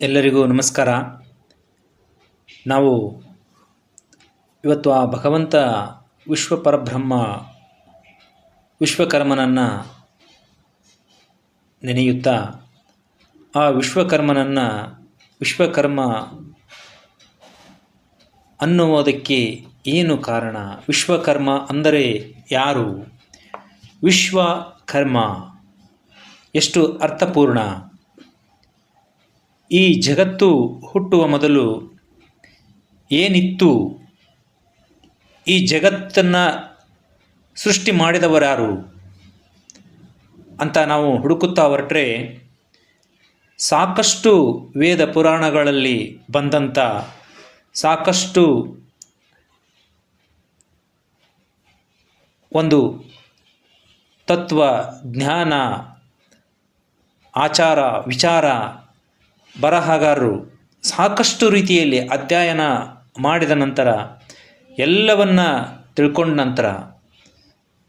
ಎಲ್ಲರಿಗೂ ನಮಸ್ಕಾರ. ನಾವು ಇವತ್ತು ಆ ಭಗವಂತ ವಿಶ್ವ ಪರಬ್ರಹ್ಮ ವಿಶ್ವಕರ್ಮನನ್ನು ನೆನೆಯುತ್ತಾ, ಆ ವಿಶ್ವಕರ್ಮನನ್ನು ವಿಶ್ವಕರ್ಮ ಅನ್ನುವುದಕ್ಕೆ ಏನು ಕಾರಣ? ವಿಶ್ವಕರ್ಮ ಅಂದರೆ ಯಾರು? ವಿಶ್ವಕರ್ಮ. ಎಷ್ಟು ಅರ್ಥಪೂರ್ಣ. ಈ ಜಗತ್ತು ಹುಟ್ಟುವ ಮೊದಲು ಏನಿತ್ತು? ಈ ಜಗತ್ತನ್ನು ಸೃಷ್ಟಿ ಮಾಡಿದವರಾರು ಅಂತ ನಾವು ಹುಡುಕುತ್ತಾ ಹೊರಟ್ರೆ ಸಾಕಷ್ಟು ವೇದ ಪುರಾಣಗಳಲ್ಲಿ ಬಂದಂಥ ಸಾಕಷ್ಟು ಒಂದು ತತ್ವ, ಜ್ಞಾನ, ಆಚಾರ, ವಿಚಾರ ಬರಹಗಾರರು ಸಾಕಷ್ಟು ರೀತಿಯಲ್ಲಿ ಅಧ್ಯಯನ ಮಾಡಿದ ನಂತರ ಎಲ್ಲವನ್ನ ತಿಳ್ಕೊಂಡ ನಂತರ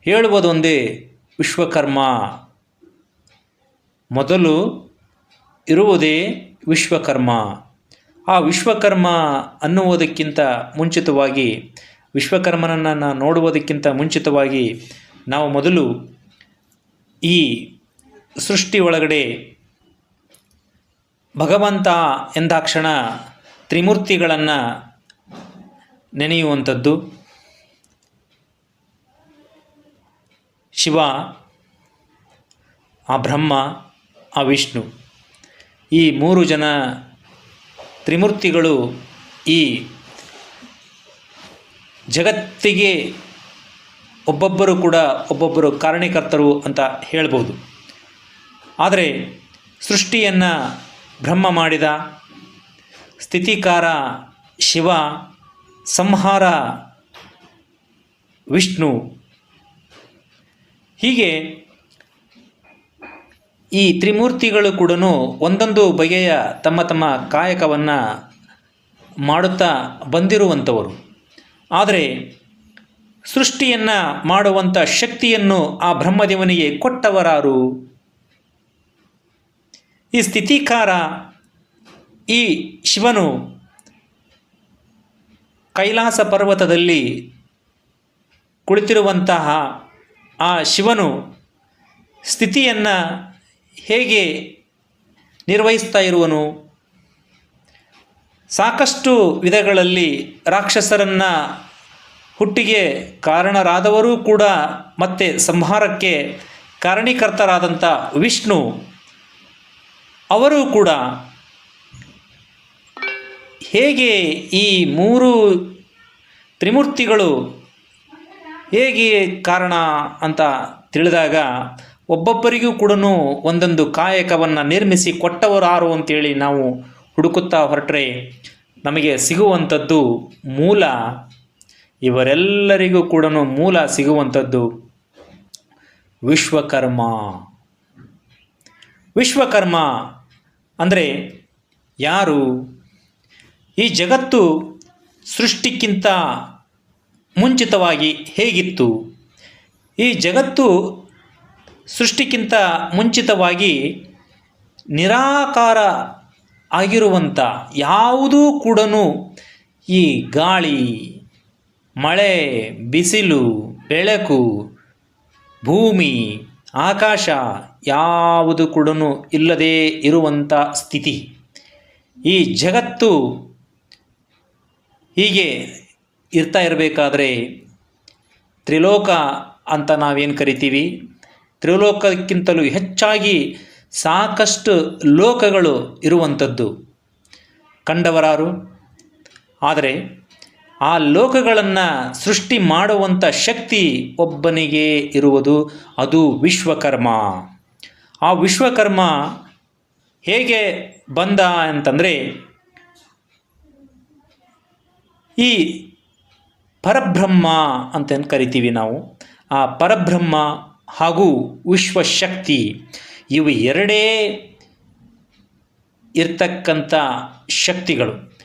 ಹೇಳುವುದೊಂದೇ ವಿಶ್ವಕರ್ಮ. ಮೊದಲು ಇರುವುದೇ ವಿಶ್ವಕರ್ಮ. ಆ ವಿಶ್ವಕರ್ಮ ಅನ್ನುವುದಕ್ಕಿಂತ ಮುಂಚಿತವಾಗಿ, ವಿಶ್ವಕರ್ಮನನ್ನು ನೋಡುವುದಕ್ಕಿಂತ ಮುಂಚಿತವಾಗಿ ನಾವು ಮೊದಲು ಈ ಸೃಷ್ಟಿ ಒಳಗಡೆ ಭಗವಂತ ಎಂದಾಕ್ಷಣ ತ್ರಿಮೂರ್ತಿಗಳನ್ನು ನೆನೆಯುವಂಥದ್ದು. ಶಿವ, ಆ ಬ್ರಹ್ಮ, ಆ ವಿಷ್ಣು. ಈ ಮೂರು ಜನ ತ್ರಿಮೂರ್ತಿಗಳು ಈ ಜಗತ್ತಿಗೆ ಒಬ್ಬೊಬ್ಬರು ಕೂಡ ಒಬ್ಬೊಬ್ಬರು ಕಾರಣೀಕರ್ತರು ಅಂತ ಹೇಳ್ಬೋದು. ಆದರೆ ಸೃಷ್ಟಿಯನ್ನು ಬ್ರಹ್ಮ ಮಾಡಿದ ಸ್ಥಿತಿಕಾರ ಶಿವ ಸಂಹಾರ ವಿಷ್ಣು. ಹೀಗೆ ಈ ತ್ರಿಮೂರ್ತಿಗಳು ಕೂಡ ಒಂದೊಂದು ಬಗೆಯ ತಮ್ಮ ತಮ್ಮ ಕಾಯಕವನ್ನು ಮಾಡುತ್ತಾ ಬಂದಿರುವಂಥವರು. ಆದರೆ ಸೃಷ್ಟಿಯನ್ನು ಮಾಡುವಂಥ ಶಕ್ತಿಯನ್ನು ಆ ಬ್ರಹ್ಮದೇವನಿಗೆ ಕೊಟ್ಟವರಾರು ಈ ಸ್ಥಿತಿಕಾರ ಈ ಶಿವನು ಕೈಲಾಸ ಪರ್ವತದಲ್ಲಿ ಕುಳಿತಿರುವಂತಹ ಆ ಶಿವನು ಸ್ಥಿತಿಯನ್ನು ಹೇಗೆ ನಿರ್ವಹಿಸ್ತಾ ಇರುವನು? ಸಾಕಷ್ಟು ವಿಧಗಳಲ್ಲಿ ರಾಕ್ಷಸರನ್ನು ಹುಟ್ಟಿಗೆ ಕಾರಣರಾದವರೂ ಕೂಡ ಮತ್ತೆ ಸಂಹಾರಕ್ಕೆ ಕಾರಣೀಕರ್ತರಾದಂಥ ವಿಷ್ಣು ಅವರು ಕೂಡ ಹೇಗೆ ಈ ಮೂರು ತ್ರಿಮೂರ್ತಿಗಳು ಹೇಗೆ ಕಾರಣ ಅಂತ ತಿಳಿದಾಗ ಒಬ್ಬೊಬ್ಬರಿಗೂ ಕೂಡ ಒಂದೊಂದು ಕಾಯಕವನ್ನು ನಿರ್ಮಿಸಿ ಕೊಟ್ಟವರಾರು ಅಂತೇಳಿ ನಾವು ಹುಡುಕುತ್ತಾ ಹೊರಟ್ರೆ ನಮಗೆ ಸಿಗುವಂಥದ್ದು ಮೂಲ, ಇವರೆಲ್ಲರಿಗೂ ಕೂಡ ಮೂಲ ಸಿಗುವಂಥದ್ದು ವಿಶ್ವಕರ್ಮ. ವಿಶ್ವಕರ್ಮ ಅಂದರೆ ಯಾರು? ಈ ಜಗತ್ತು ಸೃಷ್ಟಿಕ್ಕಿಂತ ಮುಂಚಿತವಾಗಿ ಹೇಗಿತ್ತು? ಈ ಜಗತ್ತು ಸೃಷ್ಟಿಕ್ಕಿಂತ ಮುಂಚಿತವಾಗಿ ನಿರಾಕಾರ ಆಗಿರುವಂಥ ಯಾವುದೂ ಕೂಡ ಈ ಗಾಳಿ, ಮಳೆ, ಬಿಸಿಲು, ಬೆಳಕು, ಭೂಮಿ, ಆಕಾಶ ಯಾವುದು ಕೂಡ ಇಲ್ಲದೇ ಇರುವಂಥ ಸ್ಥಿತಿ. ಈ ಜಗತ್ತು ಹೀಗೆ ಇರ್ತಾ ಇರಬೇಕಾದ್ರೆ ತ್ರಿಲೋಕ ಅಂತ ನಾವೇನು ಕರಿತೀವಿ? ತ್ರಿಲೋಕಕ್ಕಿಂತಲೂ ಹೆಚ್ಚಾಗಿ ಸಾಕಷ್ಟು ಲೋಕಗಳು ಇರುವಂಥದ್ದು. ಕಂಡವರಾರು? ಆದರೆ ಆ ಲೋಕಗಳನ್ನು ಸೃಷ್ಟಿ ಮಾಡುವಂಥ ಶಕ್ತಿ ಒಬ್ಬನಿಗೆ ಇರುವುದು, ಅದು ವಿಶ್ವಕರ್ಮ. ಆ ವಿಶ್ವಕರ್ಮ ಹೇಗೆ ಬಂದ ಅಂತಂದರೆ, ಈ ಪರಬ್ರಹ್ಮ ಅಂತ ಕರಿತೀವಿ ನಾವು, ಆ ಪರಬ್ರಹ್ಮ ಹಾಗೂ ವಿಶ್ವಶಕ್ತಿ ಇವು ಎರಡೇ ಇರ್ತಕ್ಕಂಥ ಶಕ್ತಿಗಳು.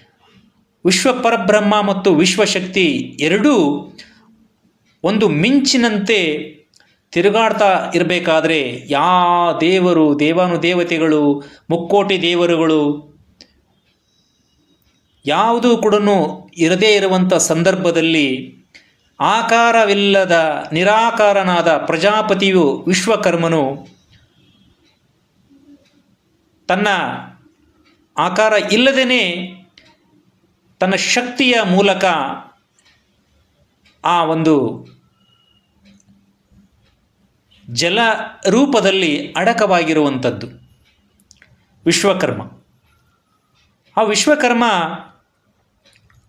ವಿಶ್ವ ಪರಬ್ರಹ್ಮ ಮತ್ತು ವಿಶ್ವಶಕ್ತಿ ಎರಡೂ ಒಂದು ಮಿಂಚಿನಂತೆ ತಿರುಗಾಡ್ತಾ ಇರಬೇಕಾದ್ರೆ ಯಾ ದೇವರು, ದೇವಾನುದೇವತೆಗಳು, ಮುಕ್ಕೋಟಿ ದೇವರುಗಳು ಯಾವುದೂ ಕೂಡ ಇರದೇ ಇರುವಂಥ ಸಂದರ್ಭದಲ್ಲಿ ಆಕಾರವಿಲ್ಲದ ನಿರಾಕಾರನಾದ ಪ್ರಜಾಪತಿಯು ವಿಶ್ವಕರ್ಮನು ತನ್ನ ಆಕಾರ ಇಲ್ಲದೇ ತನ್ನ ಶಕ್ತಿಯ ಮೂಲಕ ಆ ಒಂದು ಜಲ ರೂಪದಲ್ಲಿ ಅಡಕವಾಗಿರುವಂಥದ್ದು. ವಿಶ್ವಕರ್ಮ. ಆ ವಿಶ್ವಕರ್ಮ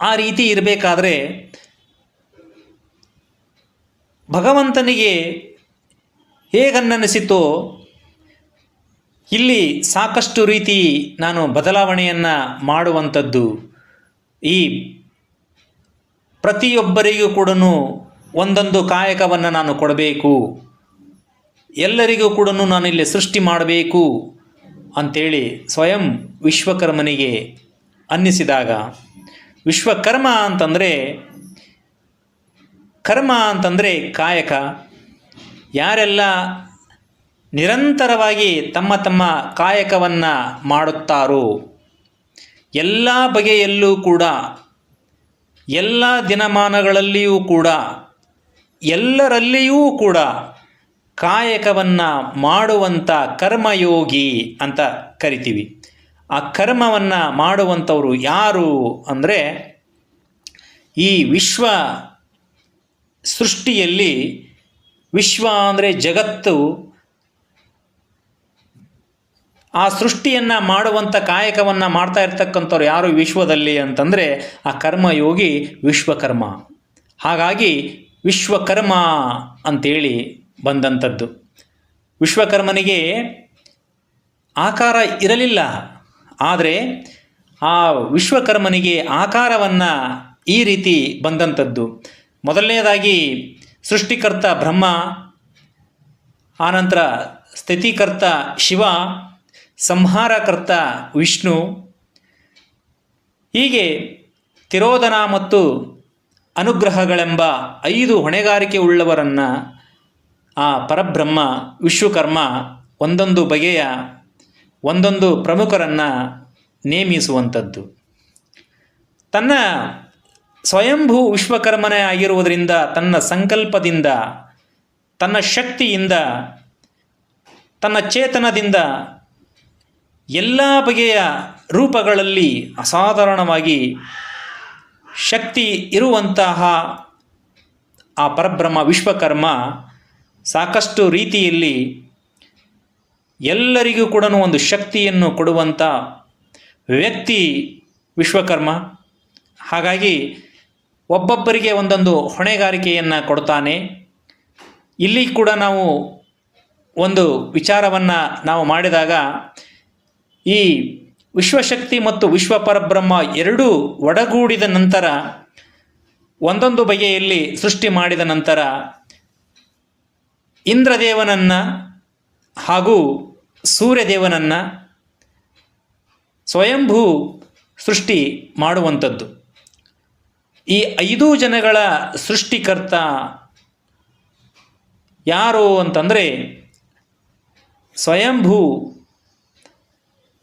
ಆ ರೀತಿ ಇರಬೇಕಾದ್ರೆ ಭಗವಂತನಿಗೆ ಹೇಗನ್ನನಿಸಿತೋ ಇಲ್ಲಿ ಸಾಕಷ್ಟು ರೀತಿ ನಾನು ಬದಲಾವಣೆಯನ್ನು ಮಾಡುವಂಥದ್ದು. ಈ ಪ್ರತಿಯೊಬ್ಬರಿಗೂ ಕೂಡ ಒಂದೊಂದು ಕಾಯಕವನ್ನು ನಾನು ಕೊಡಬೇಕು. ಎಲ್ಲರಿಗೂ ಕೂಡ ನಾನು ಇಲ್ಲಿ ಸೃಷ್ಟಿ ಮಾಡಬೇಕು ಅಂಥೇಳಿ ಸ್ವಯಂ ವಿಶ್ವಕರ್ಮನಿಗೆ ಅನ್ನಿಸಿದಾಗ, ವಿಶ್ವಕರ್ಮ ಅಂತಂದರೆ, ಕರ್ಮ ಅಂತಂದರೆ ಕಾಯಕ. ಯಾರೆಲ್ಲ ನಿರಂತರವಾಗಿ ತಮ್ಮ ತಮ್ಮ ಕಾಯಕವನ್ನು ಮಾಡುತ್ತಾರೋ, ಎಲ್ಲ ಬಗೆಯಲ್ಲೂ ಕೂಡ, ಎಲ್ಲ ದಿನಮಾನಗಳಲ್ಲಿಯೂ ಕೂಡ, ಎಲ್ಲರಲ್ಲಿಯೂ ಕೂಡ ಕಾಯಕವನ್ನು ಮಾಡುವಂಥ ಕರ್ಮಯೋಗಿ ಅಂತ ಕರಿತೀವಿ. ಆ ಕರ್ಮವನ್ನು ಮಾಡುವಂಥವರು ಯಾರು ಅಂದರೆ ಈ ವಿಶ್ವ ಸೃಷ್ಟಿಯಲ್ಲಿ ವಿಶ್ವ ಅಂದರೆ ಜಗತ್ತು. ಆ ಸೃಷ್ಟಿಯನ್ನು ಮಾಡುವಂಥ ಕಾಯಕವನ್ನು ಮಾಡ್ತಾ ಇರ್ತಕ್ಕಂಥವ್ರು ಯಾರು ವಿಶ್ವದಲ್ಲಿ ಅಂತಂದರೆ ಆ ಕರ್ಮಯೋಗಿ ವಿಶ್ವಕರ್ಮ. ಹಾಗಾಗಿ ವಿಶ್ವಕರ್ಮ ಅಂತೇಳಿ ಬಂದಂಥದ್ದು. ವಿಶ್ವಕರ್ಮನಿಗೆ ಆಕಾರ ಇರಲಿಲ್ಲ. ಆದರೆ ಆ ವಿಶ್ವಕರ್ಮನಿಗೆ ಆಕಾರವನ್ನು ಈ ರೀತಿ ಬಂದಂಥದ್ದು. ಮೊದಲನೇದಾಗಿ ಸೃಷ್ಟಿಕರ್ತ ಬ್ರಹ್ಮ ಆನಂತರ ಸ್ಥಿತಿಕರ್ತ ಶಿವ, ಸಂಹಾರಕರ್ತ ವಿಷ್ಣು. ಹೀಗೆ ತಿರೋಧನ ಮತ್ತು ಅನುಗ್ರಹಗಳೆಂಬ ಐದು ಹೊಣೆಗಾರಿಕೆ ಉಳ್ಳವರನ್ನು ಆ ಪರಬ್ರಹ್ಮ ವಿಶ್ವಕರ್ಮ ಒಂದೊಂದು ಬಗೆಯ ಒಂದೊಂದು ಪ್ರಮುಖರನ್ನು ನೇಮಿಸುವಂಥದ್ದು. ತನ್ನ ಸ್ವಯಂಭೂ ವಿಶ್ವಕರ್ಮನೇ ಆಗಿರುವುದರಿಂದ ತನ್ನ ಸಂಕಲ್ಪದಿಂದ, ತನ್ನ ಶಕ್ತಿಯಿಂದ, ತನ್ನ ಚೇತನದಿಂದ ಎಲ್ಲ ಬಗೆಯ ರೂಪಗಳಲ್ಲಿ ಅಸಾಧಾರಣವಾಗಿ ಶಕ್ತಿ ಇರುವಂತಹ ಆ ಪರಬ್ರಹ್ಮ ವಿಶ್ವಕರ್ಮ ಸಾಕಷ್ಟು ರೀತಿಯಲ್ಲಿ ಎಲ್ಲರಿಗೂ ಕೂಡ ಒಂದು ಶಕ್ತಿಯನ್ನು ಕೊಡುವಂಥ ವ್ಯಕ್ತಿ ವಿಶ್ವಕರ್ಮ. ಹಾಗಾಗಿ ಒಬ್ಬೊಬ್ಬರಿಗೆ ಒಂದೊಂದು ಹೊಣೆಗಾರಿಕೆಯನ್ನು ಕೊಡ್ತಾನೆ. ಇಲ್ಲಿ ಕೂಡ ನಾವು ಒಂದು ವಿಚಾರವನ್ನು ನಾವು ಮಾಡಿದಾಗ ಈ ವಿಶ್ವಶಕ್ತಿ ಮತ್ತು ವಿಶ್ವ ಪರಬ್ರಹ್ಮ ಎರಡೂ ಒಡಗೂಡಿದ ನಂತರ ಒಂದೊಂದು ಬಗೆಯಲ್ಲಿ ಸೃಷ್ಟಿ ಮಾಡಿದ ನಂತರ ಇಂದ್ರದೇವನನ್ನು ಹಾಗೂ ಸೂರ್ಯದೇವನನ್ನು ಸ್ವಯಂಭೂ ಸೃಷ್ಟಿ ಮಾಡುವಂಥದ್ದು. ಈ ಐದು ಜನಗಳ ಸೃಷ್ಟಿಕರ್ತ ಯಾರು ಅಂತಂದರೆ ಸ್ವಯಂಭೂ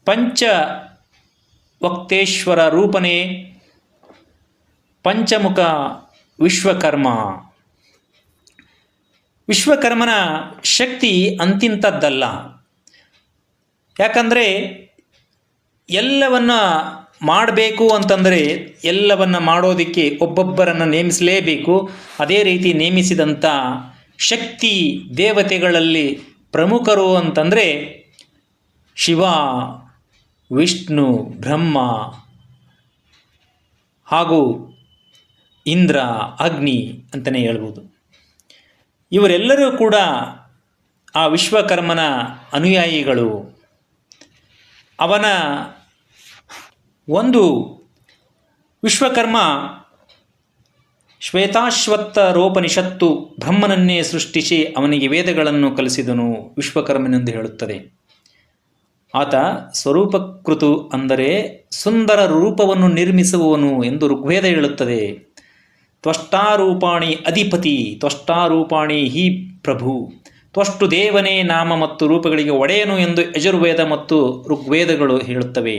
ಪಂಚ ವಕ್ತೇಶ್ವರ ರೂಪನೇ ಪಂಚಮುಖ ವಿಶ್ವಕರ್ಮ. ವಿಶ್ವಕರ್ಮನ ಶಕ್ತಿ ಅಂತಿಂಥದ್ದಲ್ಲ ಯಾಕಂದರೆ ಎಲ್ಲವನ್ನು ಮಾಡಬೇಕು ಅಂತಂದರೆ ಎಲ್ಲವನ್ನು ಮಾಡೋದಕ್ಕೆ ಒಬ್ಬೊಬ್ಬರನ್ನು ನೇಮಿಸಲೇಬೇಕು. ಅದೇ ರೀತಿ ನೇಮಿಸಿದಂಥ ಶಕ್ತಿ ದೇವತೆಗಳಲ್ಲಿ ಪ್ರಮುಖರು ಅಂತಂದರೆ ಶಿವ, ವಿಷ್ಣು, ಬ್ರಹ್ಮ ಹಾಗೂ ಇಂದ್ರ, ಅಗ್ನಿ ಅಂತಲೇ ಹೇಳ್ಬೋದು. ಇವರೆಲ್ಲರೂ ಕೂಡ ಆ ವಿಶ್ವಕರ್ಮನ ಅನುಯಾಯಿಗಳು. ಅವನ ಒಂದು ವಿಶ್ವಕರ್ಮ ಶ್ವೇತಾಶ್ವತ್ಥ ರೋಪನಿಷತ್ತು ಬ್ರಹ್ಮನನ್ನೇ ಸೃಷ್ಟಿಸಿ ಅವನಿಗೆ ವೇದಗಳನ್ನು ಕಲಿಸಿದನು ವಿಶ್ವಕರ್ಮನೆಂದು ಹೇಳುತ್ತದೆ. ಆತ ಸ್ವರೂಪಕೃತು ಅಂದರೆ ಸುಂದರ ರೂಪವನ್ನು ನಿರ್ಮಿಸುವವನು ಎಂದು ಋಗ್ವೇದ ಹೇಳುತ್ತದೆ. ತ್ವಷ್ಟಾರೂಪಾಣಿ ಅಧಿಪತಿ, ತ್ವಷ್ಟಾರೂಪಾಣಿ ಹಿ ಪ್ರಭು. ತ್ವಷ್ಟು ದೇವನೇ ನಾಮ ಮತ್ತು ರೂಪಗಳಿಗೆ ಒಡೆಯನು ಎಂದು ಯಜುರ್ವೇದ ಮತ್ತು ಋಗ್ವೇದಗಳು ಹೇಳುತ್ತವೆ.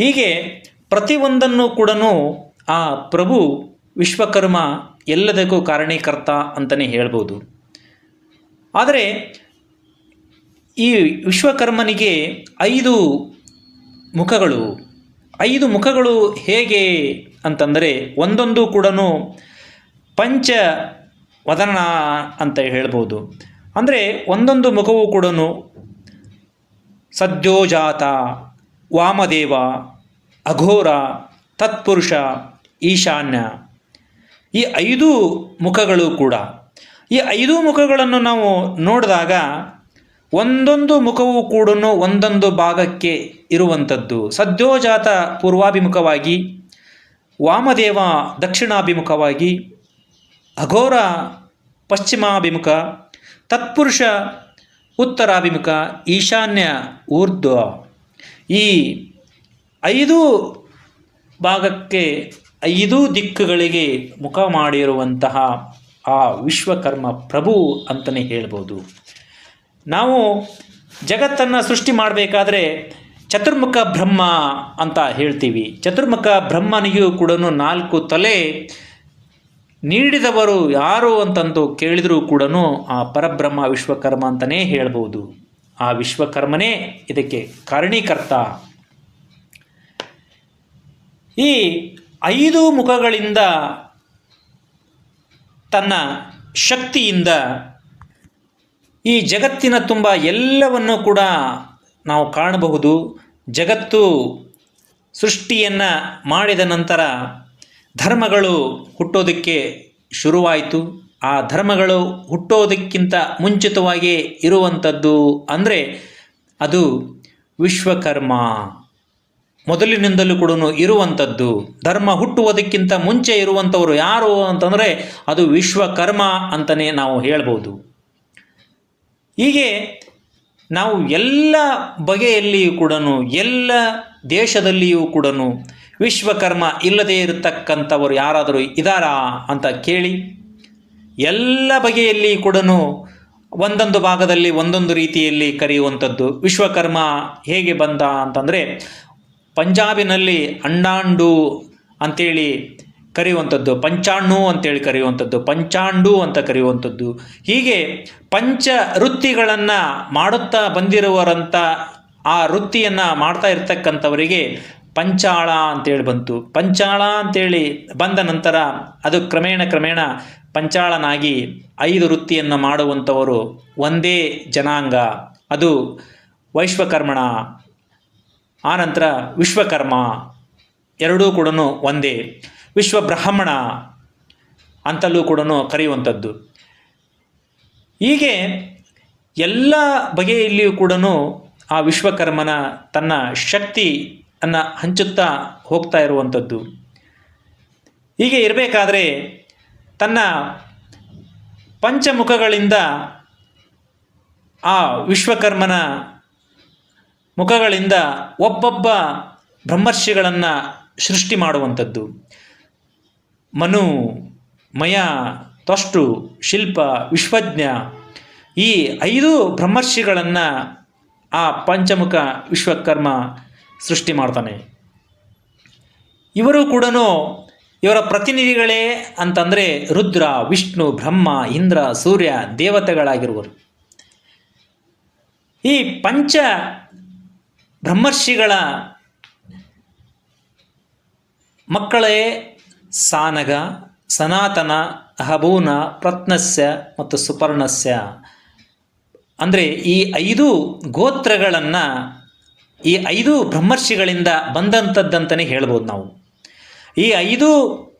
ಹೀಗೆ ಪ್ರತಿಯೊಂದನ್ನು ಕೂಡ ಆ ಪ್ರಭು ವಿಶ್ವಕರ್ಮ ಎಲ್ಲದಕ್ಕೂ ಕಾರಣೀಕರ್ತ ಅಂತಲೇ ಹೇಳ್ಬೋದು. ಆದರೆ ಈ ವಿಶ್ವಕರ್ಮನಿಗೆ ಐದು ಮುಖಗಳು. ಐದು ಮುಖಗಳು ಹೇಗೆ ಅಂತಂದರೆ ಒಂದೊಂದು ಕೂಡ ಪಂಚ ವದನ ಅಂತ ಹೇಳ್ಬೋದು. ಅಂದರೆ ಒಂದೊಂದು ಮುಖವೂ ಕೂಡ ಸದ್ಯೋಜಾತ ವಾಮದೇವ, ಅಘೋರ, ತತ್ಪುರುಷ, ಈಶಾನ್ಯ. ಈ ಐದು ಮುಖಗಳು ಕೂಡ. ಈ ಐದು ಮುಖಗಳನ್ನು ನಾವು ನೋಡಿದಾಗ ಒಂದೊಂದು ಮುಖವು ಕೂಡ ಒಂದೊಂದು ಭಾಗಕ್ಕೆ ಇರುವಂಥದ್ದು. ಸದ್ಯೋಜಾತ ಪೂರ್ವಾಭಿಮುಖವಾಗಿ ವಾಮದೇವ ದಕ್ಷಿಣಾಭಿಮುಖವಾಗಿ, ಅಘೋರ ಪಶ್ಚಿಮಾಭಿಮುಖ, ತತ್ಪುರುಷ ಉತ್ತರಾಭಿಮುಖ, ಈಶಾನ್ಯ ಊರ್ಧ್ವ. ಈ ಐದು ಭಾಗಕ್ಕೆ ಐದು ದಿಕ್ಕುಗಳಿಗೆ ಮುಖ ಮಾಡಿರುವಂತಹ ಆ ವಿಶ್ವಕರ್ಮ ಪ್ರಭು ಅಂತಲೇ ಹೇಳ್ಬೋದು. ನಾವು ಜಗತ್ತನ್ನು ಸೃಷ್ಟಿ ಮಾಡಬೇಕಾದ್ರೆ ಚತುರ್ಮುಖ ಬ್ರಹ್ಮ ಅಂತ ಹೇಳ್ತೀವಿ. ಚತುರ್ಮುಖ ಬ್ರಹ್ಮನಿಗೂ ಕೂಡ ನಾಲ್ಕು ತಲೆ ನೀಡಿದವರು ಯಾರು ಅಂತಂದು ಕೇಳಿದರೂ ಕೂಡ ಆ ಪರಬ್ರಹ್ಮ ವಿಶ್ವಕರ್ಮ ಅಂತಲೇ ಹೇಳ್ಬೋದು. ಆ ವಿಶ್ವಕರ್ಮನೇ ಇದಕ್ಕೆ ಕಾರಣೀಕರ್ತ. ಈ ಐದು ಮುಖಗಳಿಂದ ತನ್ನ ಶಕ್ತಿಯಿಂದ ಈ ಜಗತ್ತಿನ ತುಂಬ ಎಲ್ಲವನ್ನು ಕೂಡ ನಾವು ಕಾಣಬಹುದು ಜಗತ್ತು ಸೃಷ್ಟಿಯನ್ನು ಮಾಡಿದ ನಂತರ ಧರ್ಮಗಳು ಹುಟ್ಟೋದಕ್ಕೆ ಶುರುವಾಯಿತು. ಆ ಧರ್ಮಗಳು ಹುಟ್ಟೋದಕ್ಕಿಂತ ಮುಂಚಿತವಾಗಿ ಇರುವಂಥದ್ದು ಅಂದರೆ ಅದು ವಿಶ್ವಕರ್ಮ. ಮೊದಲಿನಿಂದಲೂ ಕೂಡ ಇರುವಂಥದ್ದು. ಧರ್ಮ ಹುಟ್ಟುವುದಕ್ಕಿಂತ ಮುಂಚೆ ಇರುವಂಥವರು ಯಾರು ಅಂತಂದರೆ ಅದು ವಿಶ್ವಕರ್ಮ ಅಂತಲೇ ನಾವು ಹೇಳ್ಬೋದು. ಹೀಗೆ ನಾವು ಎಲ್ಲ ಬಗೆಯಲ್ಲಿಯೂ ಕೂಡ ಎಲ್ಲ ದೇಶದಲ್ಲಿಯೂ ಕೂಡ ವಿಶ್ವಕರ್ಮ ಇಲ್ಲದೇ ಇರತಕ್ಕಂಥವರು ಯಾರಾದರೂ ಇದ್ದಾರಾ ಅಂತ ಕೇಳಿ, ಎಲ್ಲ ಬಗೆಯಲ್ಲಿ ಕೂಡ ಒಂದೊಂದು ಭಾಗದಲ್ಲಿ ಒಂದೊಂದು ರೀತಿಯಲ್ಲಿ ಕರೆಯುವಂಥದ್ದು ವಿಶ್ವಕರ್ಮ ಹೇಗೆ ಬಂದ ಅಂತಂದರೆ, ಪಂಜಾಬಿನಲ್ಲಿ ಅಂಡಾಂಡು ಅಂತೇಳಿ ಕರೆಯುವಂಥದ್ದು, ಪಂಚಾಣ್ಣು ಅಂತೇಳಿ ಕರೆಯುವಂಥದ್ದು, ಪಂಚಾಂಡು ಅಂತ ಕರೆಯುವಂಥದ್ದು. ಹೀಗೆ ಪಂಚ ವೃತ್ತಿಗಳನ್ನು ಮಾಡುತ್ತಾ ಬಂದಿರುವರಂಥ ಆ ವೃತ್ತಿಯನ್ನು ಮಾಡ್ತಾ ಇರ್ತಕ್ಕಂಥವರಿಗೆ ಪಂಚಾಳ ಅಂತೇಳಿ ಬಂತು. ಪಂಚಾಳ ಅಂತೇಳಿ ಬಂದ ನಂತರ ಅದು ಕ್ರಮೇಣ ಕ್ರಮೇಣ ಪಂಚಾಳನಾಗಿ ಐದು ವೃತ್ತಿಯನ್ನು ಮಾಡುವಂಥವರು ಒಂದೇ ಜನಾಂಗ. ಅದು ವೈಶ್ವಕರ್ಮಣ ಆನಂತರ ವಿಶ್ವಕರ್ಮ ಎರಡೂ ಕೂಡ ಒಂದೇ. ವಿಶ್ವಬ್ರಾಹ್ಮಣ ಅಂತಲೂ ಕೂಡ ಕರೆಯುವಂಥದ್ದು. ಹೀಗೆ ಎಲ್ಲ ಬಗೆಯಲ್ಲಿಯೂ ಕೂಡ ಆ ವಿಶ್ವಕರ್ಮನ ತನ್ನ ಶಕ್ತಿಯನ್ನು ಹಂಚುತ್ತಾ ಹೋಗ್ತಾ ಇರುವಂಥದ್ದು. ಹೀಗೆ ಇರಬೇಕಾದ್ರೆ ತನ್ನ ಪಂಚಮುಖಗಳಿಂದ ಆ ವಿಶ್ವಕರ್ಮನ ಮುಖಗಳಿಂದ ಒಬ್ಬೊಬ್ಬ ಬ್ರಹ್ಮರ್ಷಿಗಳನ್ನು ಸೃಷ್ಟಿ ಮಾಡುವಂಥದ್ದು. ಮನು, ಮಯ ತ್ವಷ್ಟು ಶಿಲ್ಪ, ವಿಶ್ವಜ್ಞ ಈ ಐದು ಬ್ರಹ್ಮರ್ಷಿಗಳನ್ನು ಆ ಪಂಚಮುಖ ವಿಶ್ವಕರ್ಮ ಸೃಷ್ಟಿ ಮಾಡ್ತಾನೆ. ಇವರು ಕೂಡ ಇವರ ಪ್ರತಿನಿಧಿಗಳೇ ಅಂತಂದರೆ ರುದ್ರ, ವಿಷ್ಣು, ಬ್ರಹ್ಮ, ಇಂದ್ರ, ಸೂರ್ಯ ದೇವತೆಗಳಾಗಿರುವರು. ಈ ಪಂಚ ಬ್ರಹ್ಮರ್ಷಿಗಳ ಮಕ್ಕಳೇ ಸಾನಗ, ಸನಾತನ ಹಬೂನ ಪ್ರತ್ನಸ್ಯ ಮತ್ತು ಸುಪರ್ಣಸ್ಯ. ಅಂದರೆ ಈ ಐದು ಗೋತ್ರಗಳನ್ನು, ಈ ಐದು ಬ್ರಹ್ಮರ್ಷಿಗಳಿಂದ ಬಂದಂಥದ್ದಂತಲೇ ಹೇಳ್ಬೋದು ನಾವು. ಈ ಐದು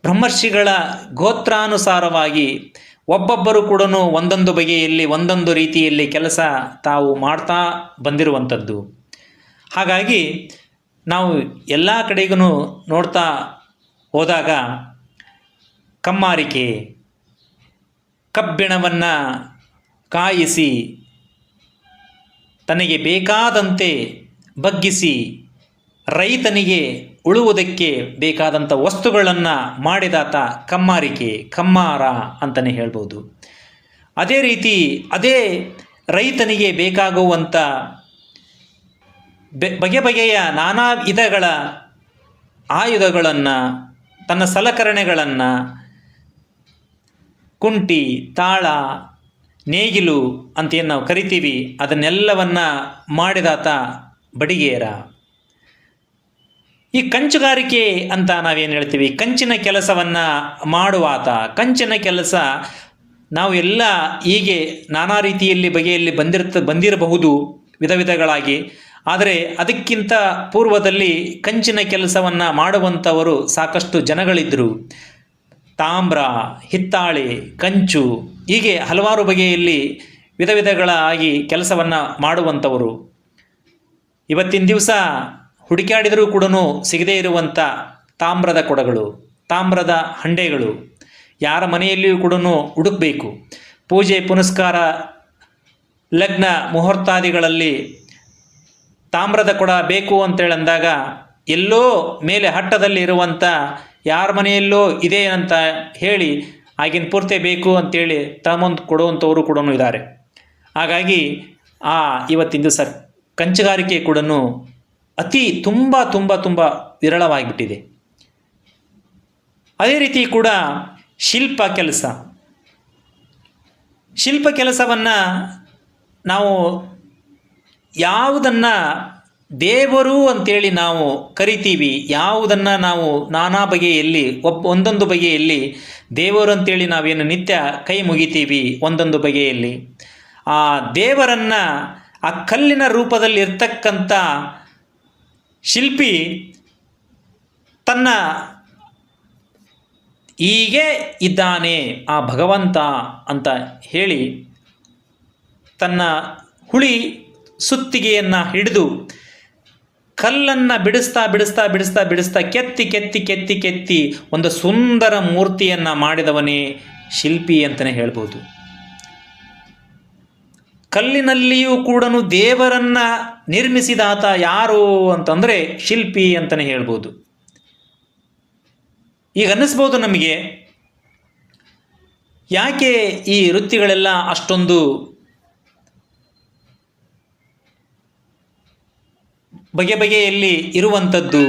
ಬ್ರಹ್ಮರ್ಷಿಗಳ ಗೋತ್ರಾನುಸಾರವಾಗಿ ಒಬ್ಬೊಬ್ಬರು ಕೂಡ ಒಂದೊಂದು ಬಗೆಯಲ್ಲಿ, ಒಂದೊಂದು ರೀತಿಯಲ್ಲಿ ಕೆಲಸ ತಾವು ಮಾಡ್ತಾ ಬಂದಿರುವಂಥದ್ದು ಹಾಗಾಗಿ ನಾವು ಎಲ್ಲ ಕಡೆಗೂ ನೋಡ್ತಾ ಹೋದಾಗ ಕಮ್ಮಾರಿಕೆ ಕಬ್ಬಿಣವನ್ನು ಕಾಯಿಸಿ ತನಗೆ ಬೇಕಾದಂತೆ ಬಗ್ಗಿಸಿ ರೈತನಿಗೆ ಉಳುವುದಕ್ಕೆ ಬೇಕಾದಂಥ ವಸ್ತುಗಳನ್ನು ಮಾಡಿದಾತ ಕಮ್ಮಾರಿಕೆ ಕಮ್ಮಾರ ಅಂತಲೇ ಹೇಳ್ಬೋದು. ಅದೇ ರೀತಿ ಅದೇ ರೈತನಿಗೆ ಬೇಕಾಗುವಂಥ ಬೆ, ಬಗೆ ಬಗೆಯ ನಾನಾ ವಿಧಗಳ ಆಯುಧಗಳನ್ನು ತನ್ನ ಸಲಕರಣೆಗಳನ್ನು ಕುಂಟಿ, ತಾಳ, ನೇಗಿಲು ಅಂತ ಏನು ನಾವು ಕರಿತೀವಿ, ಅದನ್ನೆಲ್ಲವನ್ನ ಮಾಡಿದಾತ ಬಡಿಗೇರ. ಈ ಕಂಚುಗಾರಿಕೆ ಅಂತ ನಾವೇನು ಹೇಳ್ತೀವಿ? ಕಂಚಿನ ಕೆಲಸವನ್ನು ಮಾಡುವಾತ. ಕಂಚಿನ ಕೆಲಸ ನಾವು ಎಲ್ಲ ಹೀಗೆ ನಾನಾ ರೀತಿಯಲ್ಲಿ ಬಗೆಯಲ್ಲಿ ಬಂದಿರ್ತ ಬಂದಿರಬಹುದು, ವಿಧ ವಿಧಗಳಾಗಿ. ಆದರೆ ಅದಕ್ಕಿಂತ ಪೂರ್ವದಲ್ಲಿ ಕಂಚಿನ ಕೆಲಸವನ್ನು ಮಾಡುವಂಥವರು ಸಾಕಷ್ಟು ಜನಗಳಿದ್ದರು. ತಾಮ್ರ, ಹಿತ್ತಾಳೆ, ಕಂಚು ಹೀಗೆ ಹಲವಾರು ಬಗೆಯಲ್ಲಿ ವಿಧ ವಿಧಗಳಾಗಿ ಕೆಲಸವನ್ನು ಮಾಡುವಂಥವರು. ಇವತ್ತಿನ ದಿವಸ ಹುಡುಕಾಡಿದರೂ ಕೂಡ ಸಿಗದೇ ಇರುವಂಥ ತಾಮ್ರದ ಕೊಡಗಳು, ತಾಮ್ರದ ಹಂಡೆಗಳು ಯಾರ ಮನೆಯಲ್ಲಿಯೂ ಕೂಡ ಹುಡುಕಬೇಕು. ಪೂಜೆ, ಪುನಸ್ಕಾರ, ಲಗ್ನ ಮುಹೂರ್ತಾದಿಗಳಲ್ಲಿ ತಾಮ್ರದ ಕೊಡ ಬೇಕು ಅಂತೇಳಿ ಅಂದಾಗ, ಎಲ್ಲೋ ಮೇಲೆ ಹಟ್ಟದಲ್ಲಿ ಇರುವಂಥ ಯಾರ ಮನೆಯಲ್ಲೋ ಇದೆ ಅಂತ ಹೇಳಿ ಆಗಿನ ಪೂರ್ತಿ ಬೇಕು ಅಂತೇಳಿ ತಮ್ಮೊಂದು ಕೊಡುವಂಥವರು ಕೂಡ ಇದ್ದಾರೆ. ಹಾಗಾಗಿ ಆ ಇವತ್ತಿನ ದಿವಸ ಕಂಚುಗಾರಿಕೆ ಕೂಡ ಅತಿ ತುಂಬ ತುಂಬ ತುಂಬ ವಿರಳವಾಗಿಬಿಟ್ಟಿದೆ. ಅದೇ ರೀತಿ ಕೂಡ ಶಿಲ್ಪ ಕೆಲಸ. ಶಿಲ್ಪ ಕೆಲಸವನ್ನು ನಾವು ಯಾವುದನ್ನು ದೇವರು ಅಂತೇಳಿ ನಾವು ಕರಿತೀವಿ, ಯಾವುದನ್ನು ನಾವು ನಾನಾ ಬಗೆಯಲ್ಲಿ ಒಬ್ಬ ಒಂದೊಂದು ಬಗೆಯಲ್ಲಿ ದೇವರು ಅಂತೇಳಿ ನಾವೇನು ನಿತ್ಯ ಕೈ ಮುಗಿತೀವಿ ಒಂದೊಂದು ಬಗೆಯಲ್ಲಿ. ಆ ದೇವರನ್ನು ಆ ಕಲ್ಲಿನ ರೂಪದಲ್ಲಿ ಇರ್ತಕ್ಕಂಥ ಶಿಲ್ಪಿ ತನ್ನ ಹೀಗೆ ಇದ್ದಾನೆ, ಆ ಭಗವಂತ ಅಂತ ಹೇಳಿ ತನ್ನ ಹುಳಿ ಸುತ್ತಿಗೆಯನ್ನು ಹಿಡಿದು ಕಲ್ಲನ್ನು ಬಿಡಿಸ್ತಾ ಬಿಡಿಸ್ತಾ ಬಿಡಿಸ್ತಾ ಬಿಡಿಸ್ತಾ ಕೆತ್ತಿ ಕೆತ್ತಿ ಕೆತ್ತಿ ಕೆತ್ತಿ ಒಂದು ಸುಂದರ ಮೂರ್ತಿಯನ್ನು ಮಾಡಿದವನೇ ಶಿಲ್ಪಿ ಅಂತಲೇ ಹೇಳ್ಬೋದು. ಕಲ್ಲಿನಲ್ಲಿಯೂ ಕೂಡ ದೇವರನ್ನ ನಿರ್ಮಿಸಿದಾತ ಯಾರು ಅಂತಂದರೆ ಶಿಲ್ಪಿ ಅಂತಲೇ ಹೇಳ್ಬೋದು. ಈಗ ಅನ್ನಿಸ್ಬೋದು ನಮಗೆ ಯಾಕೆ ಈ ವೃತ್ತಿಗಳೆಲ್ಲ ಅಷ್ಟೊಂದು ಬಗೆ ಬಗೆಯಲ್ಲಿ ಇರುವಂಥದ್ದು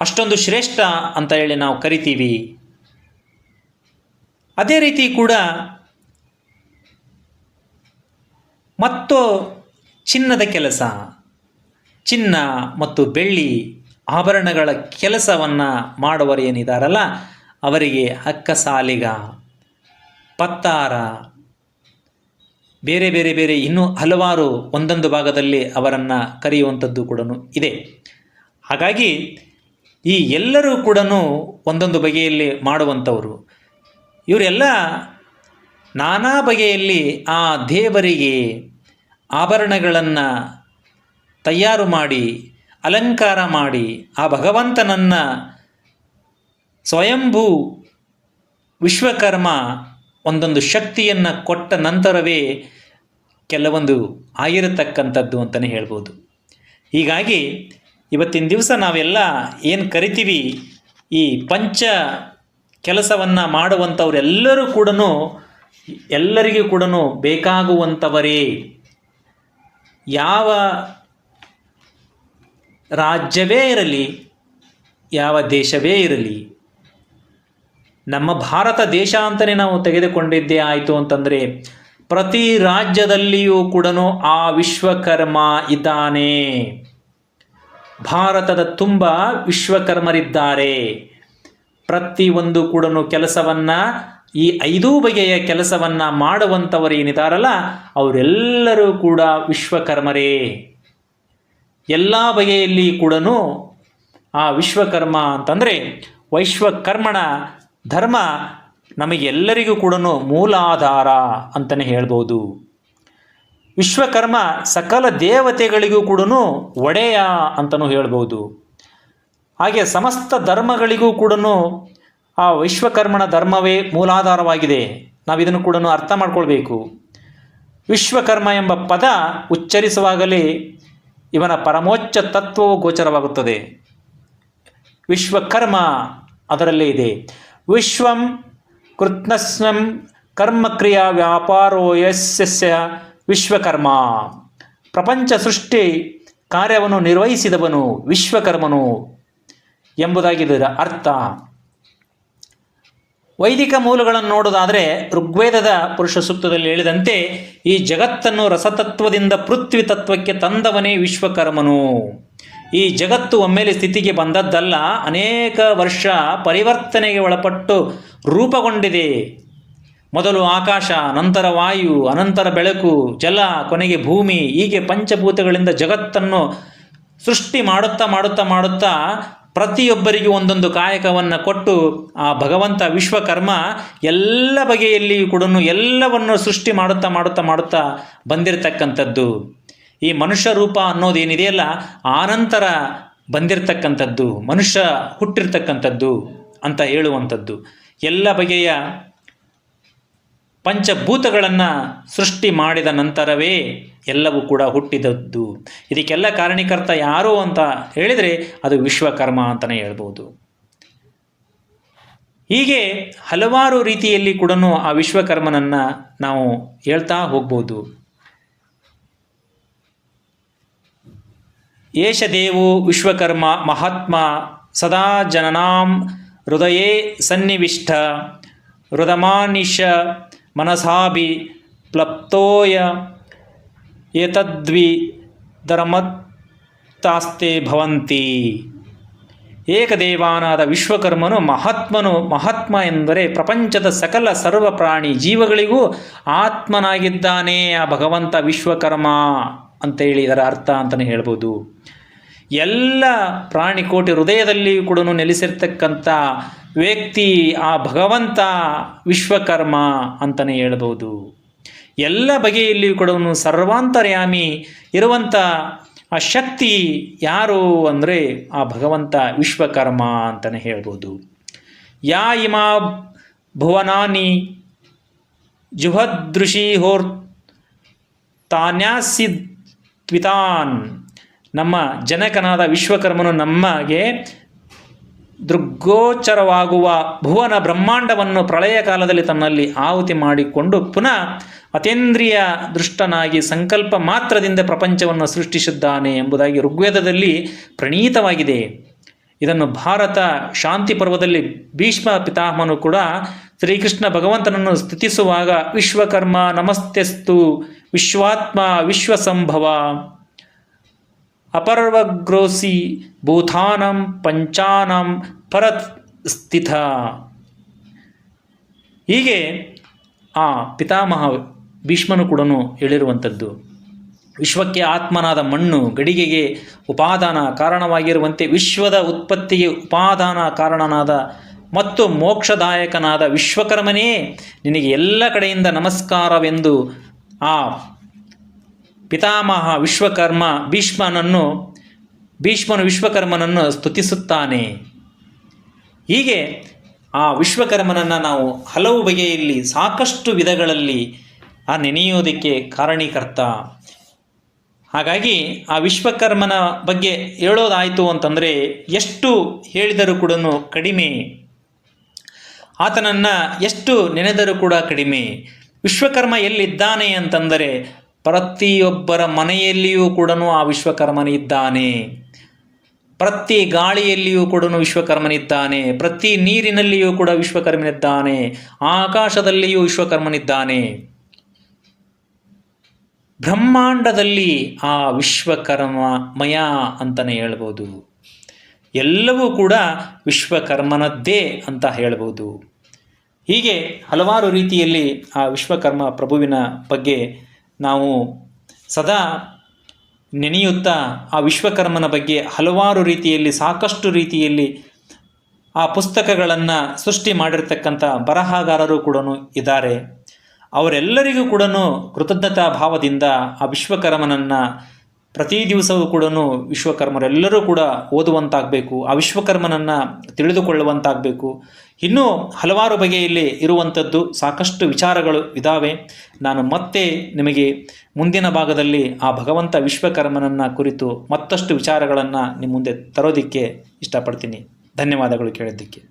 ಅಷ್ಟೊಂದು ಶ್ರೇಷ್ಠ ಅಂತ ಹೇಳಿ ನಾವು ಕರಿತೀವಿ. ಅದೇ ರೀತಿ ಕೂಡ ಮತ್ತು ಚಿನ್ನದ ಕೆಲಸ, ಚಿನ್ನ ಮತ್ತು ಬೆಳ್ಳಿ ಆಭರಣಗಳ ಕೆಲಸವನ್ನು ಮಾಡುವರು ಏನಿದಾರಲ್ಲ ಅವರಿಗೆ ಅಕ್ಕಸಾಲಿಗ ಪತ್ತಾರ ಬೇರೆ ಬೇರೆ ಬೇರೆ ಇನ್ನೂ ಹಲವಾರು ಒಂದೊಂದು ಭಾಗದಲ್ಲಿ ಅವರನ್ನು ಕರೆಯುವಂಥದ್ದು ಕೂಡ ಇದೆ. ಹಾಗಾಗಿ ಈ ಎಲ್ಲರೂ ಕೂಡ ಒಂದೊಂದು ಬಗೆಯಲ್ಲಿ ಮಾಡುವಂಥವರು. ಇವರೆಲ್ಲ ನಾನಾ ಬಗೆಯಲ್ಲಿ ಆ ದೇವರಿಗೆ ಆಭರಣಗಳನ್ನು ತಯಾರು ಮಾಡಿ, ಅಲಂಕಾರ ಮಾಡಿ, ಆ ಭಗವಂತನನ್ನು ಸ್ವಯಂಭೂ ವಿಶ್ವಕರ್ಮ ಒಂದೊಂದು ಶಕ್ತಿಯನ್ನು ಕೊಟ್ಟ ನಂತರವೇ ಕೆಲವೊಂದು ಆಗಿರತಕ್ಕಂಥದ್ದು ಅಂತಲೇ ಹೇಳ್ಬೋದು. ಹೀಗಾಗಿ ಇವತ್ತಿನ ದಿವಸ ನಾವೆಲ್ಲ ಏನು ಕರಿತೀವಿ, ಈ ಪಂಚ ಕೆಲಸವನ್ನು ಮಾಡುವಂಥವರೆಲ್ಲರೂ ಕೂಡ ಎಲ್ಲರಿಗೂ ಕೂಡ ಬೇಕಾಗುವಂಥವರೇ. ಯಾವ ರಾಜ್ಯವೇ ಇರಲಿ, ಯಾವ ದೇಶವೇ ಇರಲಿ, ನಮ್ಮ ಭಾರತ ದೇಶ ಅಂತಲೇ ನಾವು ತೆಗೆದುಕೊಂಡಿದ್ದೇ ಆಯಿತು ಅಂತಂದರೆ ಪ್ರತಿ ರಾಜ್ಯದಲ್ಲಿಯೂ ಕೂಡ ಆ ವಿಶ್ವಕರ್ಮ ಇದ್ದಾನೆ. ಭಾರತದ ತುಂಬ ವಿಶ್ವಕರ್ಮರಿದ್ದಾರೆ. ಪ್ರತಿಯೊಂದು ಕೂಡ ಕೆಲಸವನ್ನು, ಈ ಐದೂ ಬಗೆಯ ಕೆಲಸವನ್ನು ಮಾಡುವಂಥವರು ಏನಿದಾರಲ್ಲ, ಅವರೆಲ್ಲರೂ ಕೂಡ ವಿಶ್ವಕರ್ಮರೇ. ಎಲ್ಲ ಬಗೆಯಲ್ಲಿ ಕೂಡ ಆ ವಿಶ್ವಕರ್ಮ ಅಂತಂದರೆ ವೈಶ್ವಕರ್ಮಣ, ಧರ್ಮ ನಮಗೆಲ್ಲರಿಗೂ ಕೂಡ ಮೂಲಾಧಾರ ಅಂತಲೇ ಹೇಳ್ಬೋದು. ವಿಶ್ವಕರ್ಮ ಸಕಲ ದೇವತೆಗಳಿಗೂ ಕೂಡ ಒಡೆಯ ಅಂತಲೂ ಹೇಳ್ಬೋದು. ಹಾಗೆ ಸಮಸ್ತ ಧರ್ಮಗಳಿಗೂ ಕೂಡ ಆ ವಿಶ್ವಕರ್ಮನ ಧರ್ಮವೇ ಮೂಲಾಧಾರವಾಗಿದೆ. ನಾವು ಇದನ್ನು ಕೂಡ ಅರ್ಥ ಮಾಡ್ಕೊಳ್ಬೇಕು. ವಿಶ್ವಕರ್ಮ ಎಂಬ ಪದ ಉಚ್ಚರಿಸುವಾಗಲೇ ಇವನ ಪರಮೋಚ್ಚ ತತ್ವವು ಗೋಚರವಾಗುತ್ತದೆ. ವಿಶ್ವಕರ್ಮ ಅದರಲ್ಲೇ ಇದೆ. ವಿಶ್ವಂ ಕೃತ್ನಸ್ವಂ ಕರ್ಮಕ್ರಿಯಾ ವ್ಯಾಪಾರೋ ಯಸ್ಯ ವಿಶ್ವಕರ್ಮ. ಪ್ರಪಂಚ ಸೃಷ್ಟಿ ಕಾರ್ಯವನ್ನು ನಿರ್ವಹಿಸಿದವನು ವಿಶ್ವಕರ್ಮನು ಎಂಬುದಾಗಿದರ ಅರ್ಥ. ವೈದಿಕ ಮೂಲಗಳನ್ನು ನೋಡೋದಾದರೆ ಋಗ್ವೇದದ ಪುರುಷ ಸೂಕ್ತದಲ್ಲಿ ಹೇಳಿದಂತೆ ಈ ಜಗತ್ತನ್ನು ರಸತತ್ವದಿಂದ ಪೃಥ್ವಿ ತತ್ವಕ್ಕೆ ತಂದವನೇ ವಿಶ್ವಕರ್ಮನು. ಈ ಜಗತ್ತು ಒಮ್ಮೆಲೆ ಸ್ಥಿತಿಗೆ ಬಂದದ್ದಲ್ಲ, ಅನೇಕ ವರ್ಷ ಪರಿವರ್ತನೆಗೆ ಒಳಪಟ್ಟು ರೂಪುಗೊಂಡಿದೆ. ಮೊದಲು ಆಕಾಶ, ನಂತರ ವಾಯು, ಅನಂತರ ಬೆಳಕು, ಜಲ, ಕೊನೆಗೆ ಭೂಮಿ, ಹೀಗೆ ಪಂಚಭೂತಗಳಿಂದ ಜಗತ್ತನ್ನು ಸೃಷ್ಟಿ ಮಾಡುತ್ತಾ ಮಾಡುತ್ತಾ ಮಾಡುತ್ತಾ ಪ್ರತಿಯೊಬ್ಬರಿಗೂ ಒಂದೊಂದು ಕಾಯಕವನ್ನು ಕೊಟ್ಟು ಆ ಭಗವಂತ ವಿಶ್ವಕರ್ಮ ಎಲ್ಲ ಬಗೆಯಲ್ಲಿಯೂ ಕೂಡ ಎಲ್ಲವನ್ನು ಸೃಷ್ಟಿ ಮಾಡುತ್ತಾ ಮಾಡುತ್ತಾ ಮಾಡುತ್ತಾ ಬಂದಿರತಕ್ಕಂಥದ್ದು. ಈ ಮನುಷ್ಯ ರೂಪ ಅನ್ನೋದೇನಿದೆಯಲ್ಲ ಆನಂತರ ಬಂದಿರತಕ್ಕಂಥದ್ದು, ಮನುಷ್ಯ ಹುಟ್ಟಿರ್ತಕ್ಕಂಥದ್ದು ಅಂತ ಹೇಳುವಂಥದ್ದು. ಎಲ್ಲ ಬಗೆಯ ಪಂಚಭೂತಗಳನ್ನು ಸೃಷ್ಟಿ ಮಾಡಿದ ನಂತರವೇ ಎಲ್ಲವೂ ಕೂಡ ಹುಟ್ಟಿದದ್ದು. ಇದಕ್ಕೆಲ್ಲ ಕಾರಣೀಕರ್ತ ಯಾರು ಅಂತ ಹೇಳಿದರೆ ಅದು ವಿಶ್ವಕರ್ಮ ಅಂತಲೇ ಹೇಳ್ಬೋದು. ಹೀಗೆ ಹಲವಾರು ರೀತಿಯಲ್ಲಿ ಕೂಡ ಆ ವಿಶ್ವಕರ್ಮನನ್ನು ನಾವು ಹೇಳ್ತಾ ಹೋಗ್ಬೋದು. ಏಷ ವಿಶ್ವಕರ್ಮ ಮಹಾತ್ಮ ಸದಾ ಜನನಾಂ ಹೃದಯೇ ಸನ್ನಿವಿಷ್ಟ ಹೃದಮಾನಿಷ ಮನಸಾಭಿ ಪ್ಲಪ್ತೋಯ ಏತದ್ವಿ ಧರ್ಮತ್ತಾಸ್ತೆ ಭವಂತಿ. ಏಕದೇವಾನಾದ ವಿಶ್ವಕರ್ಮನು ಮಹಾತ್ಮನು ಮಹಾತ್ಮ ಎಂದರೆ ಪ್ರಪಂಚದ ಸಕಲ ಸರ್ವ ಪ್ರಾಣಿ ಜೀವಗಳಿಗೂ ಆತ್ಮನಾಗಿದ್ದಾನೆ ಆ ಭಗವಂತ ವಿಶ್ವಕರ್ಮ ಅಂತೇಳಿ ಇದರ ಅರ್ಥ ಅಂತಲೇ ಹೇಳ್ಬೋದು. ಎಲ್ಲ ಪ್ರಾಣಿಕೋಟಿ ಹೃದಯದಲ್ಲಿಯೂ ಕೂಡ ನೆಲೆಸಿರ್ತಕ್ಕಂಥ ವ್ಯಕ್ತಿ ಆ ಭಗವಂತ ವಿಶ್ವಕರ್ಮ ಅಂತಲೇ ಹೇಳ್ಬೋದು. ಎಲ್ಲ ಬಗೆಯಲ್ಲಿಯೂ ಕೂಡ ಸರ್ವಾಂತರ್ಯಾಮಿ ಇರುವಂಥ ಆ ಶಕ್ತಿ ಯಾರು ಅಂದರೆ ಆ ಭಗವಂತ ವಿಶ್ವಕರ್ಮ ಅಂತಲೇ ಹೇಳ್ಬೋದು. ಯಾ ಇಮಾ ಭುವನಾನಿ ಜುಹದೃಶಿ ಹೋರ್ ತಾನ್ಯಾಸಿ ತ್ವಿತಾನ್ ನಮ್ಮ ಜನಕನಾದ ವಿಶ್ವಕರ್ಮನು ನಮಗೆ ದೃಗ್ಗೋಚರವಾಗುವ ಭುವನ ಬ್ರಹ್ಮಾಂಡವನ್ನು ಪ್ರಳಯ ಕಾಲದಲ್ಲಿ ತನ್ನಲ್ಲಿ ಆಹುತಿ ಮಾಡಿಕೊಂಡು ಪುನಃ ಅತೇಂದ್ರಿಯ ದೃಷ್ಟನಾಗಿ ಸಂಕಲ್ಪ ಮಾತ್ರದಿಂದ ಪ್ರಪಂಚವನ್ನು ಸೃಷ್ಟಿಸಿದ್ದಾನೆ ಎಂಬುದಾಗಿ ಋಗ್ವೇದದಲ್ಲಿ ಪ್ರಣೀತವಾಗಿದೆ. ಇದನ್ನು ಭಾರತ ಶಾಂತಿ ಪರ್ವದಲ್ಲಿ ಭೀಷ್ಮ ಪಿತಾಮಹನು ಕೂಡ ಶ್ರೀಕೃಷ್ಣ ಭಗವಂತನನ್ನು ಸ್ತುತಿಸುವಾಗ ವಿಶ್ವಕರ್ಮ ನಮಸ್ತೆಸ್ತು, ವಿಶ್ವಾತ್ಮ ವಿಶ್ವಸಂಭವ. ಅಪರ್ವಗ್ರೋಸಿ ಭೂತಾನಂ ಪಂಚಾನಂ ಪರತ್ ಸ್ಥಿತ ಹೀಗೆ ಆ ಪಿತಾಮಹ ಭೀಷ್ಮನು ಕೂಡ ಹೇಳಿರುವಂಥದ್ದು. ವಿಶ್ವಕ್ಕೆ ಆತ್ಮನಾದ ಮಣ್ಣು ಗಡಿಗೆಗೆ ಉಪಾದಾನ ಕಾರಣವಾಗಿರುವಂತೆ ವಿಶ್ವದ ಉತ್ಪತ್ತಿಗೆ ಉಪಾದಾನ ಕಾರಣನಾದ ಮತ್ತು ಮೋಕ್ಷದಾಯಕನಾದ ವಿಶ್ವಕರ್ಮನೇ ನಿನಗೆ ಎಲ್ಲ ಕಡೆಯಿಂದ ನಮಸ್ಕಾರವೆಂದು ಆ ಪಿತಾಮಹ ವಿಶ್ವಕರ್ಮ ಭೀಷ್ಮನನ್ನು, ಭೀಷ್ಮನು ವಿಶ್ವಕರ್ಮನನ್ನು ಸ್ತುತಿಸುತ್ತಾನೆ. ಹೀಗೆ ಆ ವಿಶ್ವಕರ್ಮನನ್ನು ನಾವು ಹಲವು ಬಗೆಯಲ್ಲಿ ಸಾಕಷ್ಟು ವಿಧಗಳಲ್ಲಿ ಆ ನೆನೆಯೋದಕ್ಕೆ ಕಾರಣೀಕರ್ತ. ಹಾಗಾಗಿ ಆ ವಿಶ್ವಕರ್ಮನ ಬಗ್ಗೆ ಹೇಳೋದಾಯಿತು ಅಂತಂದರೆ ಎಷ್ಟು ಹೇಳಿದರೂ ಕೂಡ ಕಡಿಮೆ. ಆತನನ್ನು ಎಷ್ಟು ನೆನೆದರೂ ಕೂಡ ಕಡಿಮೆ. ವಿಶ್ವಕರ್ಮ ಎಲ್ಲಿದ್ದಾನೆ ಅಂತಂದರೆ ಪ್ರತಿಯೊಬ್ಬರ ಮನೆಯಲ್ಲಿಯೂ ಕೂಡ ಆ ವಿಶ್ವಕರ್ಮನಿದ್ದಾನೆ. ಪ್ರತಿ ಗಾಳಿಯಲ್ಲಿಯೂ ಕೂಡ ವಿಶ್ವಕರ್ಮನಿದ್ದಾನೆ. ಪ್ರತಿ ನೀರಿನಲ್ಲಿಯೂ ಕೂಡ ವಿಶ್ವಕರ್ಮನಿದ್ದಾನೆ. ಆಕಾಶದಲ್ಲಿಯೂ ವಿಶ್ವಕರ್ಮನಿದ್ದಾನೆ. ಬ್ರಹ್ಮಾಂಡದಲ್ಲಿ ಆ ವಿಶ್ವಕರ್ಮಮಯ ಅಂತಲೇ ಹೇಳ್ಬೋದು. ಎಲ್ಲವೂ ಕೂಡ ವಿಶ್ವಕರ್ಮನದ್ದೇ ಅಂತ ಹೇಳ್ಬೋದು. ಹೀಗೆ ಹಲವಾರು ರೀತಿಯಲ್ಲಿ ಆ ವಿಶ್ವಕರ್ಮ ಪ್ರಭುವಿನ ಬಗ್ಗೆ ನಾವು ಸದಾ ನೆನೆಯುತ್ತಾ ಆ ವಿಶ್ವಕರ್ಮನ ಬಗ್ಗೆ ಹಲವಾರು ರೀತಿಯಲ್ಲಿ, ಸಾಕಷ್ಟು ರೀತಿಯಲ್ಲಿ ಆ ಪುಸ್ತಕಗಳನ್ನು ಸೃಷ್ಟಿ ಮಾಡಿರ್ತಕ್ಕಂಥ ಬರಹಗಾರರು ಕೂಡ ಇದ್ದಾರೆ. ಅವರೆಲ್ಲರಿಗೂ ಕೂಡ ಕೃತಜ್ಞತಾ ಭಾವದಿಂದ ಆ ವಿಶ್ವಕರ್ಮನನ್ನು ಪ್ರತಿ ದಿವಸವೂ ಕೂಡ ವಿಶ್ವಕರ್ಮರೆಲ್ಲರೂ ಕೂಡ ಓದುವಂತಾಗಬೇಕು, ಆ ವಿಶ್ವಕರ್ಮನನ್ನು ತಿಳಿದುಕೊಳ್ಳುವಂತಾಗಬೇಕು. ಇನ್ನೂ ಹಲವಾರು ಬಗೆಯಲ್ಲಿ ಇರುವಂಥದ್ದು ಸಾಕಷ್ಟು ವಿಚಾರಗಳು ಇದ್ದಾವೆ ನಾನು ಮತ್ತೆ ನಿಮಗೆ ಮುಂದಿನ ಭಾಗದಲ್ಲಿ ಆ ಭಗವಂತ ವಿಶ್ವಕರ್ಮನನ್ನು ಕುರಿತು ಮತ್ತಷ್ಟು ವಿಚಾರಗಳನ್ನು ನಿಮ್ಮ ಮುಂದೆ ತರೋದಕ್ಕೆ ಇಷ್ಟಪಡ್ತೀನಿ. ಧನ್ಯವಾದಗಳು ಕೇಳಿದ್ದಕ್ಕೆ.